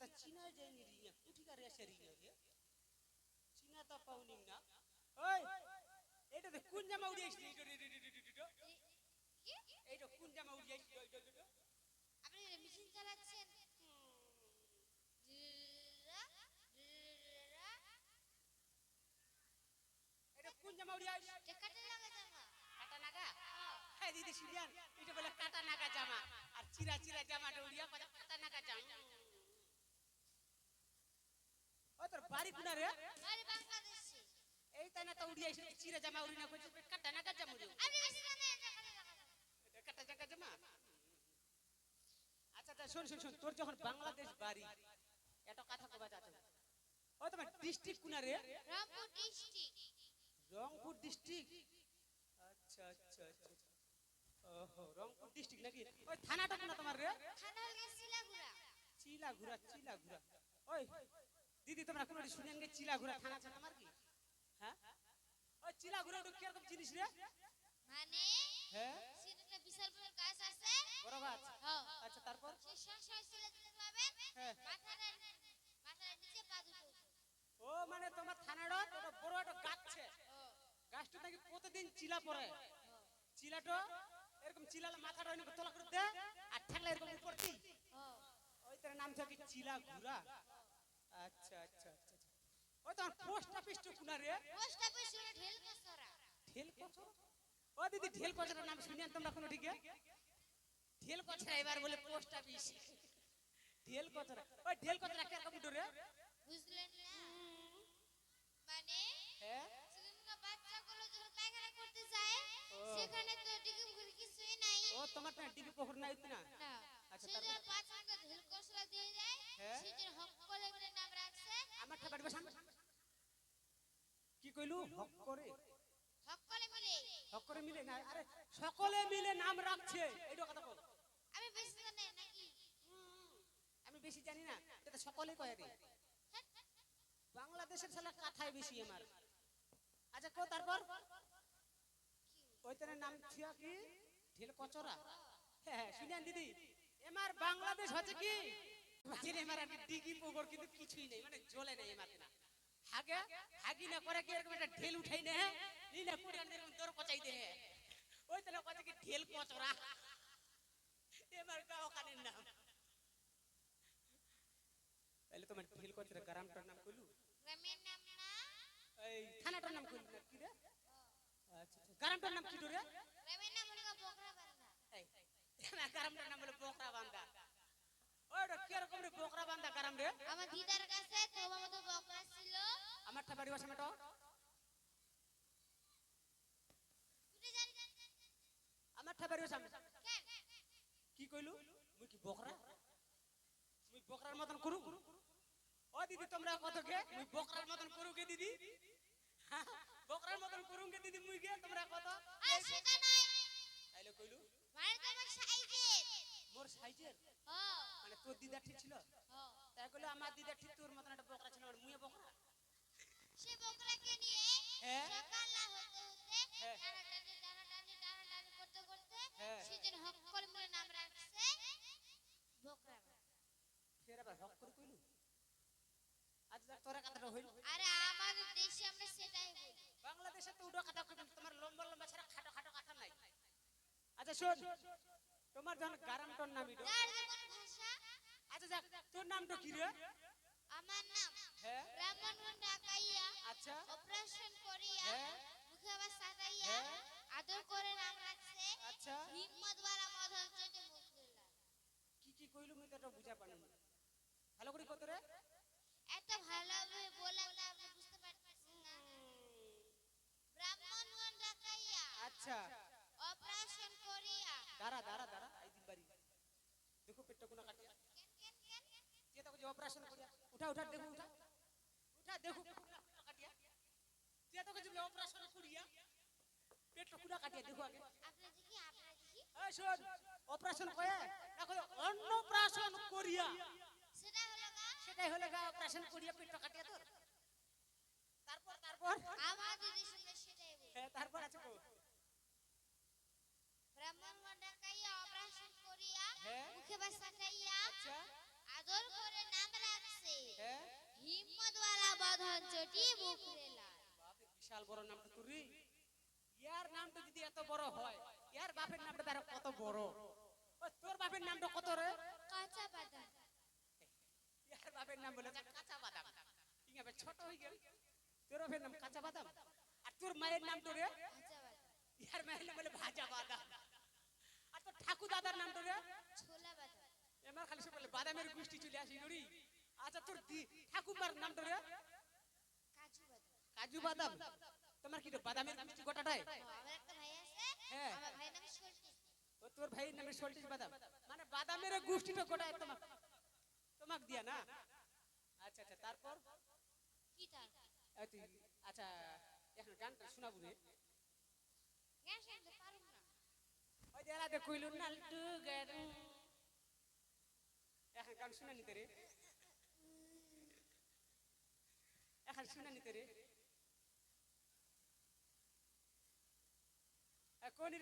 নুকিয়া তা চীনা যায়নি রিয়া কুঠিকা রেসে রিয়া রে চীনা তা পাউনি না ওই এটা তো কোন জামা উড়ি আইছি এইটো কি এইটো কোন জামা উড়ি আইছি এইটো আপনি মেশিন চালাচ্ছেন ড্রা, ড্রা, এটা কোন জামা উড়ি আইছি এটা কাটে লাগা জামা কাটা নাগা হ্যাঁ দিদি সিরিয়ান এটা বলে কাটা নাগা জামা আর চিরা চিরা জামাটা উড়িয়া কথা কাটা নাগা জামা ও তোর বাড়ি কোনা রে? আরে বাংলাদেশে। এই তাই না তো উড়িয়া এসে চিরা জামা উড়ি না কইছে কাটা নাগা জামা উড়িয়া। আপনি বেশি জানেন এটা কাটে লাগা জামা। কাটা আচ্ছা আচ্ছা শোন শোন শোন তোর যখন বাংলাদেশ বাড়ি এটা কথা কবা যাচ্ছে ও তোমার ডিস্ট্রিক্ট কোনা রে? রামপুর ডিস্ট্রিক্ট রংপুর ডিস্ট্রিক্ট আচ্ছা আচ্ছা আচ্ছা ওহো রংপুর ডিস্ট্রিক্ট নাকি? ওই থানাটা কোনা তোমার রে? থানা হয়ে শিলাগুড়া। চিলা ঘুরা ঘুরা ওই দিদি তোমরা কোনো শুনেন গে চিলা ঘুরা থানা ছাড়া আমার কি? হ্যাঁ? ওই চিলা ঘুরা ওটা কীরকম জিনিস রে? মানে? হ্যাঁ? সিনেটা বিশাল বড় গাছ আছে। বরাবর হ্যাঁ আচ্ছা তারপর? সে শ্বাস চলে যেতে পাবে হ্যাঁ। মাথাটা নিচে পা দুটো। ও মানে তোমার থানাটা ওটা বড় একটা গাছছে গাছটা নাকি প্রতিদিন চিলা পড়ে চিলাটো এরকম চিলালে মাথাটা ওইরকম তোলা করে দে আর ঠেকলে এরকম উপর দি ওই তার নাম থাকে চিলা ঘুরা আচ্ছা আচ্ছা আচ্ছা। ওই তোমার পোস্ট অফিসটা কোনা রে? পোস্ট অফিস শুনে ঢেল কসরা ঢেল কচরা? ও দিদি ঢেল কচরার নাম শুনিয়েন তোমরা কোনো দিকে? ঢেল কচরা এবার বলে পোস্ট অফিস। ঢেল কচরা। ওই ঢেল কচরা কে রকম ডরে বুঝলেন না? মানে হ্যাঁ? বাচ্চাগুলো যখন পায়খানা করতে যায় সেখানে তো ডিগি মুখে কিছুই নাই। ও তোমার তো ডিবি পুকুর নাই তো না? না। আচ্ছা, তারপর? পাঁচ ঢেল কসরা দিয়ে যায় হ্যাঁ। হক করে নাম রাখছে বসান কি কইলু? হক করে। হক মিলে। হক মিলে না আরে সকলে মিলে নাম রাখছে। এইটা কথা বল আমি বেশি জানি নাকি? আমি বেশি জানি না এটা সকলে কয় রে বাংলাদেশের ছেলে কাথায় বেশি আমার আচ্ছা কো তারপর? ওইটার নাম থিয়া কি? ঢিল কচরা। হ্যাঁ শুনেন দিদি। এমার বাংলাদেশ হচ্ছে কি? মাঝে এমার আর ডিগি পোগর কিন্তু কিছুই নেই মানে জ্বলে নেই এমার না। হাগে হাগি না করে কি এরকম একটা ঢেল উঠাই নে নি না কুড়ি আনতে এরকম দর পচাই দে। ওই তাহলে কত কি ঢেল কচরা এবার গাও কানের নাম। তাহলে তোমার ঢেল কচরা গ্রামটার নাম কইলু? গ্রামের নাম না? এই থানাটার নাম কইলু না কি রে? আচ্ছা আচ্ছা। গ্রামটার নাম কি রে? গ্রামের নাম হলো বকরা বান্ধা এই আমার গ্রামটার নাম হলো বকরা বান্দা ওটা কি রকম রে বকরা বান্দা গ্রাম রে। আমার দিদার কাছে তোমার মতো বকরা ছিল। আমার বাসা মেটো। তুই জানি আমার ঠাবাড়ি বাসা কেন? কি কইলু? মুই কি বকরা? মুই বকরার মতন করু? ও দিদি তোমরা কত কে? মুই বকরার মতন করু কে দিদি? বকরার মতন করু কে দিদি মুই কে? তোমরা কত? আর সেটা নয়। তাইলে কইলু? মানে তোমার সাইজের। মোর সাইজের? মানে তোর দিদা ঠিক ছিল? তাই কইলো আমার দিদা ঠিক তোর মতন একটা বকরা ছিল মুই বকরা সে বকরাকে নিয়ে হ্যাঁ। সকাললা হতে হতে। টানাটানি টানাটানি টানাটানি করতে করতে। সেদিন হক করে বলে নাম রাখছে বকরা। ফের আবার হক করে কইলু? আজ তোরা কথাটা হইল। আরে আমাদের দেশে আমরা সেটাই বলি। বাংলাদেশে তো উডো কথা কিন্তু তোমার লম্বা লম্বা ছাড়া খাটো খাটো কথা নাই। আচ্ছা শোন তোমার যখন গারামটর নাম ইডো যার যেমন ভাষা আচ্ছা যাক তোর নামটা কি রে? আমার নাম হ্যাঁ? ব্রাহ্মণগণ ডাকাইয়া আচ্ছা। অপারেশন করিয়া হ্যাঁ। মুখে আবার সাজাইয়া হ্যাঁ। আদর করে নাম রাখছে আচ্ছা। হিম্মত বালা মধন চটে মুখ কি কি কইলু মুই তো এটা বুঝা পারলাম না। ভালো করে কত রে? এত ভালোভাবে বললাম না আপনি বুঝতে পারতেছেন না। ব্রাহ্মণগণ ডাকাইয়া আচ্ছা। অপারেশন করিয়া। দাঁড়া দাঁড়া দাঁড়া। এই দিন বাড়ি। দেখো পেটটা কোনা কাটিয়া যে অপারেশন করিয়া। উঠা উঠা দেখো উঠা। উঠা দেখো। কাটিয়া যে তাকে যে অপারেশন করিয়া পেটটা কোনা কাটিয়া দেখো আগে। এই শোন অপারেশন কয়ে এখন অন্নপ্রাশন করিয়া। সেটা হলো গা সেটাই হলে গা অপারেশন করিয়া পেটটা কাটিয়া তোর। তারপর তারপর? আমাদের দেশে আমরা সেটাই হ্যাঁ তারপর আছে কো ব্রাহ্মণগণ ডাকাইয়া অপারেশন করিয়া হ্যাঁ। মুখে বা সাজাইয়া আচ্ছা আদর করে নাম রাখছে হ্যাঁ হিম্মত বালা চটি মুখ বিশাল বড় নামটা তোর ইয়ার নামটা যদি এত বড় হয় ইয়ার বাপের নামটা তার কত বড়? তোর বাপের নামটা কত রে? কাঁচা বাদাম। ইয়ার বাপের নাম বলে কাঁচা বাদাম। ইংবে ছোট হয়ে গেল। তোর বাপের নাম কাঁচা বাদাম? আর তোর মায়ের নাম তো রে? ইয়ার মায়ের নাম বলে ভাজা বাদাম। আর তোর ঠাকুর দাদার নাম তো রে? ছোলা বাদাম। এমার খালি সে বলে বাদামের গুষ্টি চলে আসি নড়ি। আচ্ছা তোর দি ঠাকুরমার নাম তো রে? কাজু বাদাম। তোমার কি বাদামের গুষ্টি গোটাটাই? আমার একটা ভাই আছে। হ্যাঁ। আমার ভাইয়ের নাম সল্টি ও তোর ভাইয়ের নামে সল্টিস বাদাম। মানে বাদামের গোষ্ঠীটা গোটায় তোমার তোমাক দিয়া না? আচ্ছা আচ্ছা তারপর? আচ্ছা এখন গানটা শোনাবো রে। পারুম না। ওই কইলু এখন গান শুনে নিতে রে। এখন শুনে নিতে রে। কোন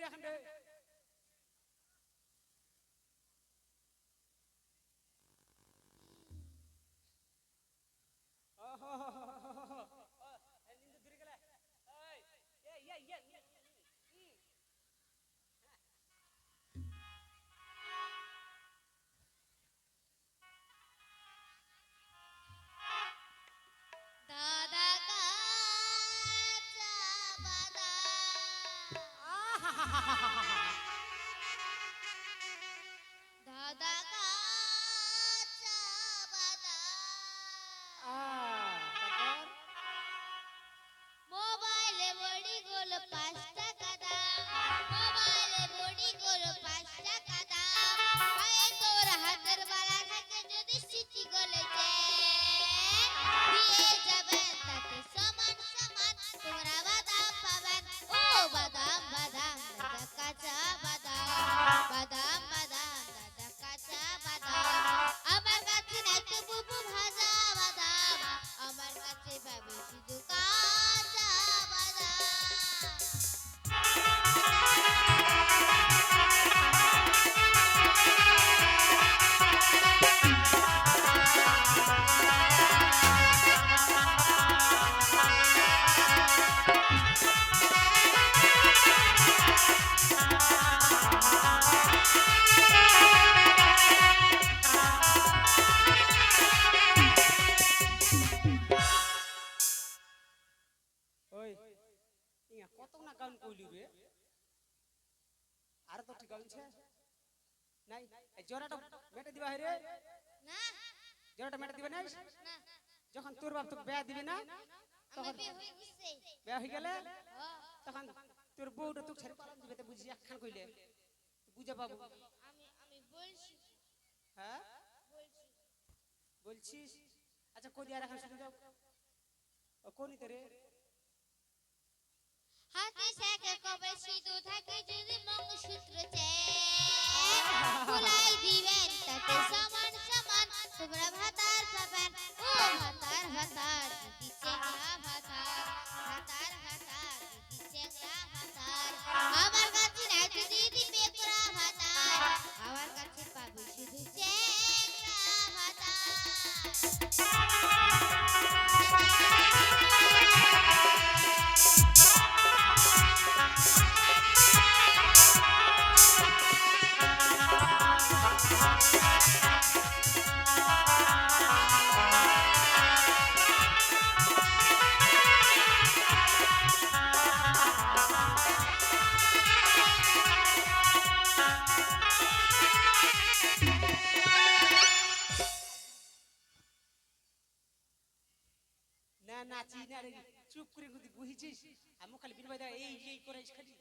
জোড়াটা মেটে দিবা রে না। জোড়াটা মেটে দিবা না। যখন তোর বাপ তোকে বেয়া দিবি না আমার বিয়ে হয়ে গেলে তখন তোর বউটা তোকে ছেড়ে পালান দিবে বুঝি একখান কইলে। বুঝা পাবো। আমি আমি বলছি। হ্যাঁ? বলছি। বলছিস? আচ্ছা কই দিয়া রাখা শুনে যাও ও কোনিতে রে? হাতে সাকে কবে সিঁদুর থাকে যদি মঙ্গলসূত্র সমান তোমরা ভাতার পাবেন ও নাচি না রে চুপ করে যদি বুঝিছিস আমি খালি বিনবাই দা এই এই করে খালি।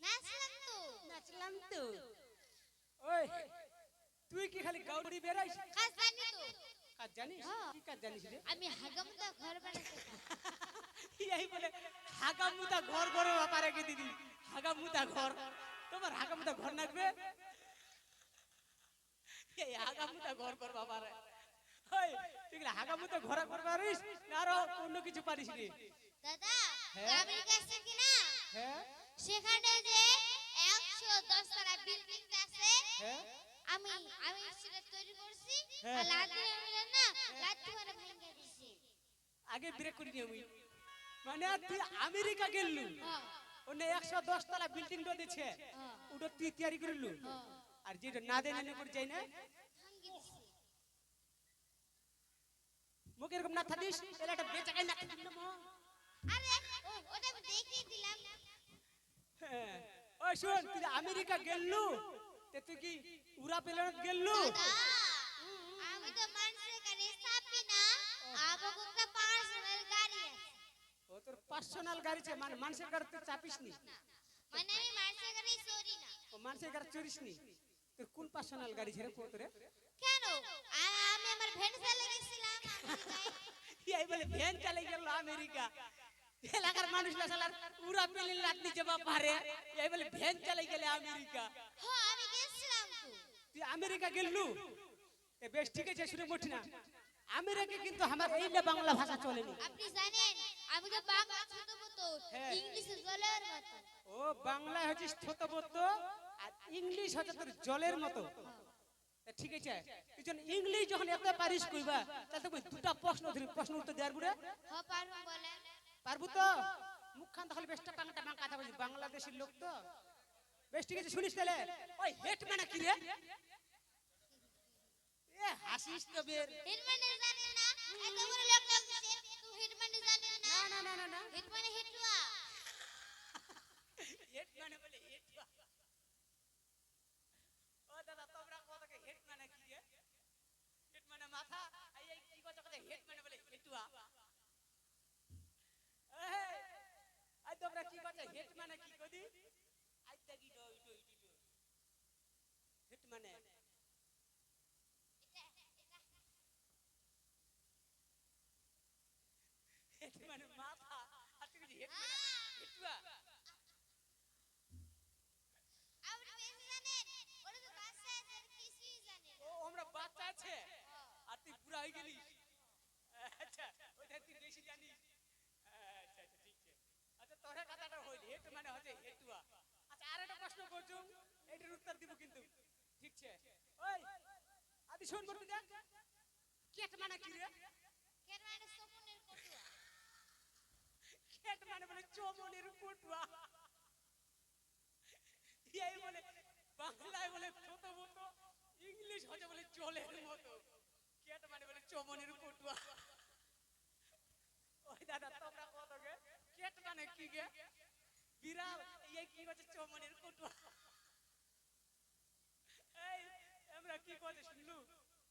নাচলাম তো। নাচলাম তো। ওই তুই কি খালি গাউরি বেরাইস কাজ জানি তো। কাজ জানিস? হ্যাঁ। কি কাজ জানিস রে? আমি হাগামুদা ঘর বানাতে। এই বলে হাগামুদা ঘর ঘরে বাপারে কে দিদি। হাগামুদা ঘর। তোমার হাগামুদা ঘর লাগবে? এই হাগামুদা ঘর ঘর বাবারে ওই তুই কি হাগামুদা ঘর ঘর পারিস না আরও অন্য কিছু পারিস রে দাদা হ্যাঁ? গ্রামের কি না হ্যাঁ? সেখানে যে একশো দশ আছে হ্যাঁ? আমি আমি সেটা তৈরি করছি। আর লাঠি না লাঠি মানে ভেঙে দিছি। আগে ব্রেক করে নিয়ে আমি। মানে তুই আমেরিকা গেললু। ওনে তলা বিল্ডিং দিছে। ওটা তুই তৈরি করলু। আর যেটা না দেয় করে যাই না ভাঙে দিছি মুখে এরকম না থাকিস একটা বেচাকাই না থাকিস আরে ওটা দেখিয়ে দিলাম হ্যাঁ। ওই শোন তুই আমেরিকা গেললু তে তুই কি উড়া পেলেন গেললু আমি তো মানুষের চাপি না। আমাকে একটা পার্সোনাল গাড়ি আছে। ও তোর পার্সোনাল গাড়ি আছে মানে মানুষের তুই চাপিস নি? মানে আমি মানুষের চড়ি না। ও মানুষের চড়িস নি? কোন পার্সোনাল গাড়ি ছেড়ে তোরে? কেন? আমি আমার। এই বলে ভ্যান গেল আমেরিকা। এলাকার মানুষ লাসালার উড়া পেলে লাটনি জবাব পারে এই বলে ভ্যান চালাই গেলে আমেরিকা। হ্যাঁ আমি গেছিলাম তুই আমেরিকা গেললু এ বেশ ঠিক আছে শুনে মোটি না। আমেরিকা কিন্তু আমার এই না বাংলা ভাষা চলেনি। আপনি জানেন আমি তো বাংলা ছোট মতো হ্যাঁ। ইংলিশে জলের মতো। ও বাংলায় হচ্ছে স্থতবদ্ধ আর ইংলিশ হচ্ছে তোর জলের মতো। ঠিক আছে। তুই ইংলিশ যখন এত পারিস কইবা তাহলে দুটা প্রশ্ন ধরি প্রশ্ন উত্তর দেওয়ার বুড়ে হ পারব বলেন পারব তো? মুখখান তাহলে বেশটা টাঙ্গা টাঙ্গা কথা বলছি বাংলাদেশের লোক তো। বেশ ঠিক আছে শুনিস তাহলে। ওই হেট মানে কি রে? এ হাসিস তো বের। হিটম্যানে জানেন না এত বড় লোক না। না না না না না। হিটম্যানে হিটুয়া হেট মানে বলে হেট ও দাদা তোমরা কতকে হেট মানে কি রে হেট মানে মাথা এই এই কি কথা কথা হেট মানে বলে হেটুয়া। এই আই তোমরা কি কথা হেড মানে কি কদি? আই তাকি ডই ডই ডই হেড মানে? হেড মানে মাথা আর তুই হেট মানে হেটুয়া আপনি বেশি জানেন ওরা তো বাচ্চা আছে আর কিছুই জানে না ও আমরা বাচ্চা আছে আর তুই বুড়া হয়ে গেলি আচ্ছা ওইটা তুই বেশি জানিস আচ্ছা আচ্ছা ঠিক আছে আচ্ছা তোর হেট মানে হচ্ছে হেটুয়া আচ্ছা আর একটা প্রশ্ন করছু। এটার উত্তর দিব কিন্তু। ঠিক আছে ওই আদি শোন করতে দেখ। কেট মানে কি রে? কেন মানে সমনের কটুয়া। কেট মানে বলে চমনের পটুয়া এই বলে বাংলায় বলে ছোট মতো ইংলিশ হচ্ছে বলে জলের মতো। কেট মানে বলে চমনের পটুয়া ওই দাদা তোমরা কত গে? কেট মানে কি গে? বিড়াল এই কি হচ্ছে চমনের পটুয়া এই আমরা কি শুনলু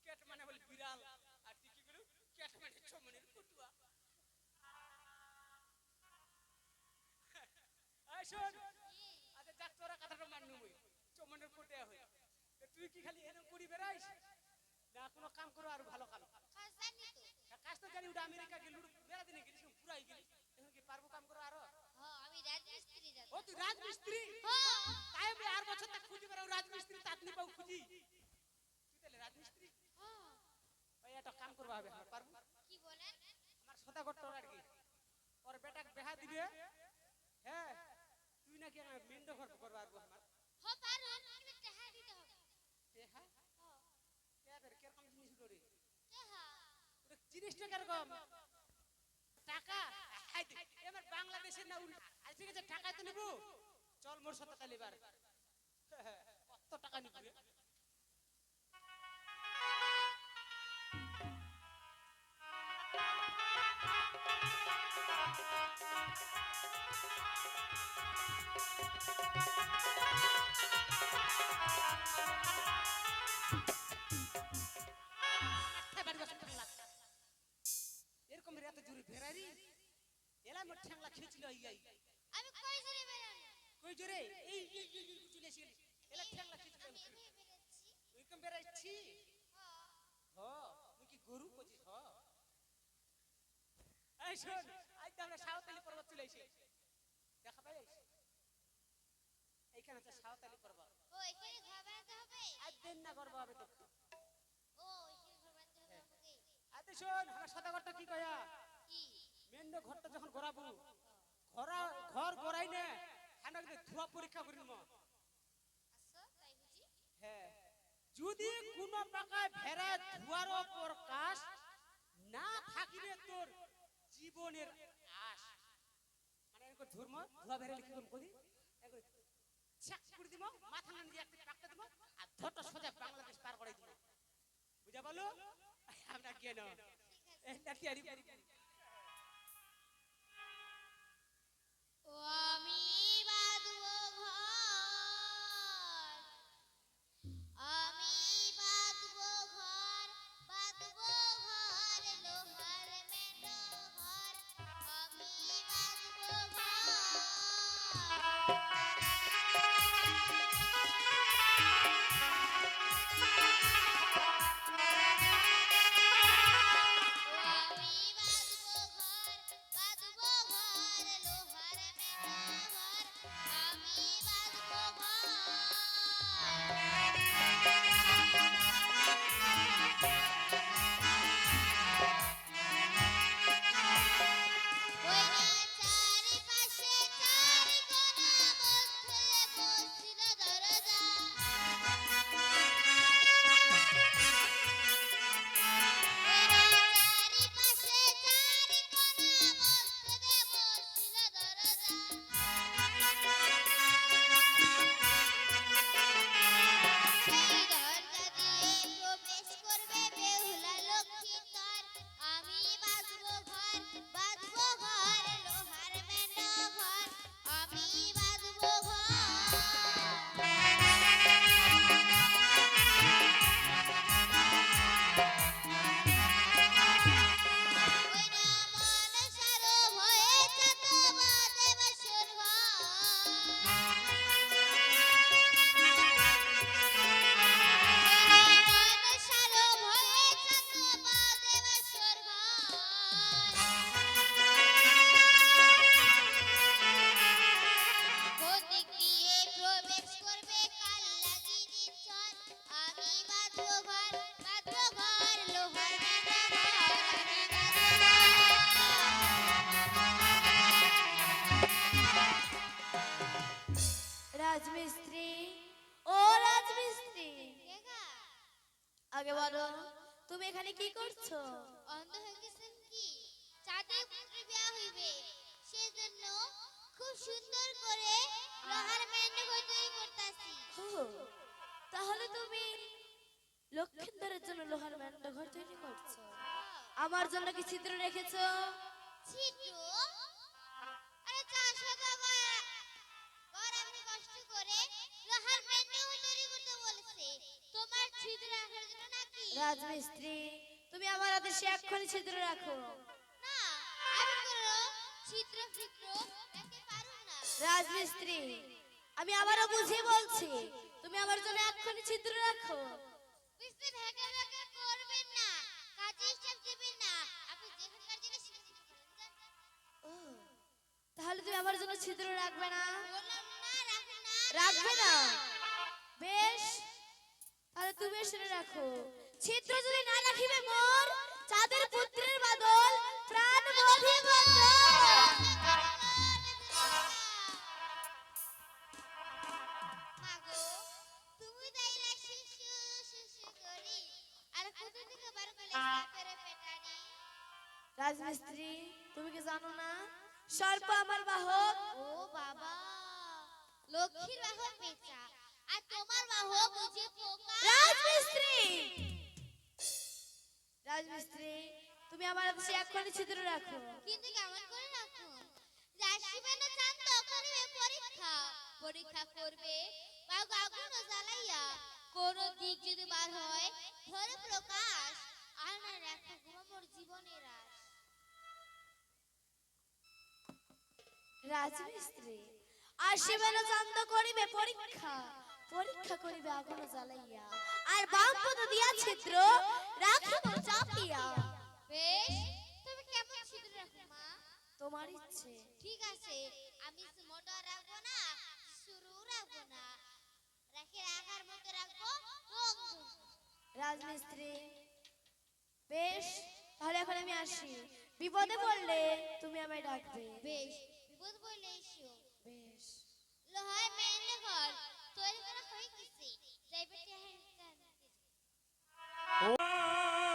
কেট মানে বলে বিড়াল আর তুই কি কেট মানে চমনের এই শোন আচ্ছা যাক তোরা কথাটা মাননু চমনের কোটে হই তুই কি খালি এরকম করি বেড়াইস না কোনো কাম করো আর ভালো কাম কাজ জানি তো কাজ তো জানি ওটা আমেরিকা গেল বেড়া দিনে গেলিস পুরাই গেলি এখন কি পারব কাম করো আরও হ্যাঁ আমি রাজমিস্ত্রি জানি ও তুই রাজমিস্ত্রি হ্যাঁ তাই আমি আর বছর তক খুঁজি বেড়াও রাজমিস্ত্রি তাতনি পাও খুঁজি তুই তাহলে রাজমিস্ত্রি হ্যাঁ ওই একটা কাম করবা হবে আমার পারব কি বলেন আমার সদা করতে আর কি ওর বেটাকে বেহা দিবে হ্যাঁ তুই নাকি আমার মেন্ড ঘর করবা আর আমার হ্যাঁ পারুন কিন্তু টাকা দিতে হবে বেহা হ্যাঁ কে বের কীরকম জিনিস ধরে টাকা ওটা জিনিসটা কীরকম টাকা এই দেখ, এবার বাংলাদেশের না উল্টা আজ ঠিক আছে টাকা তো নিব চল মোর সাথে তাহলে এবার কত টাকা নিব রে? এবার এই শোন আজ তো আমরা সাঁওতালি পর্বত চলে এসে দেখা পাই? এইখানে আছে সাঁওতালি পর্বত। ও এখানে ঘর বানাতে হবে। আজ দিন না করব হবে তো। ও এখানে ঘর বানাতে হবে। আমাকে আতে শোন আমার সদাগরটা কি কয়া? কি? মেন্ড ঘরটা যখন গড়াবো ঘরা ঘর গড়াই না খানা কিন্তু ধোয়া পরীক্ষা করি না বুঝি? হ্যাঁ। যদি কোনো প্রকার ভেড়া ধোয়ার প্রকাশ জীবনের আশ। মানে এরকম ধর্ম ধোয়া ভেড়া লিখে কোন করি ছাক করে দিব মাথা না দিয়ে একটা পাকতে দিব আর ধরটা সোজা বাংলাদেশ পার করে দিব। বুঝা বলো? আমরা কেন এটা কি করি আগে বলো তুমি এখানে কি করছ? অন্ধ হয়ে গেছেন কি? চাঁদের পুত্রে বিয়া হইবে। সেজন্য খুব সুন্দর করে লোহার মেন্ডঘর তৈরি করতাছি। তাহলে তুমি লক্ষিন্দরের জন্য লোহার ম্যান্ড ঘর তৈরি করছ? আমার জন্য কি ছিদ্র রেখেছো? ছিটু রাজমিস্ত্রি তুমি আমার আদেশে এক্ষুনি ছিদ্র রাখো। না আমি কোনো ছিদ্র ফিদ্র রাখতে পারুম না। রাজমিস্ত্রি আমি আবারও বুঝিয়ে বলছি তুমি আমার জন্য এক্ষুনি ছিদ্র রাখো। বুঝতে ভেকা ভেকা করবেন না কাজে স্টেপ দিবেন না আপনি যেখানকার জিনিস সেখানে করেন যান। ও, তাহলে তুমি আমার জন্য ছিদ্র রাখবে না? বললাম না রাখবে না? বেশ তাহলে তুমি শুনে রাখো। ছিদ্র যদি না রাখিবে মোর চাঁদের পুত্রের বাদল প্রাণ বোধি রাজমিস্ত্রি তুমি কি জানো না? সর্প আমার বাহক। ও বাবা লক্ষ্মীর বাহক পেঁচা আর তোমার বাহক বুঝে পোকা। রাজমিস্ত্রি! রাজমিস্ত্রি তুমি আমার আদেশে এক্ষুনি ছিদ্র রাখো। কিন্তু কেমন করে রাখুন রাশিবে না চান তখন পরীক্ষা। পরীক্ষা করবে বা আগুন জ্বালাইয়া কোন দিক যদি বার হয় ধরে প্রকাশ আর না রাখা ঘুমাবর জীবনের আশ। রাজমিস্ত্রি আসিবেন চান্দ করিবে পরীক্ষা। পরীক্ষা করিবে আগুন জ্বালাইয়া। আর বাম পদ দিয়া ছিদ্র রাখিব চাপিয়া। বেশ তুমি কেমন ছিদ্র রাখো মা? তোমার ইচ্ছে। ঠিক আছে আমি মোটর রাখব না শুরু রাখব না। রাখে রাখার মতো রাখব রাজমিস্ত্রি। বেশ তাহলে এখন আমি আসি। বিপদে পড়লে তুমি আমায় ডাকবে। বেশ বিপদ বলে এসো। বেশ। লোহার মেন ঘর তৈরি করা হয়ে আজ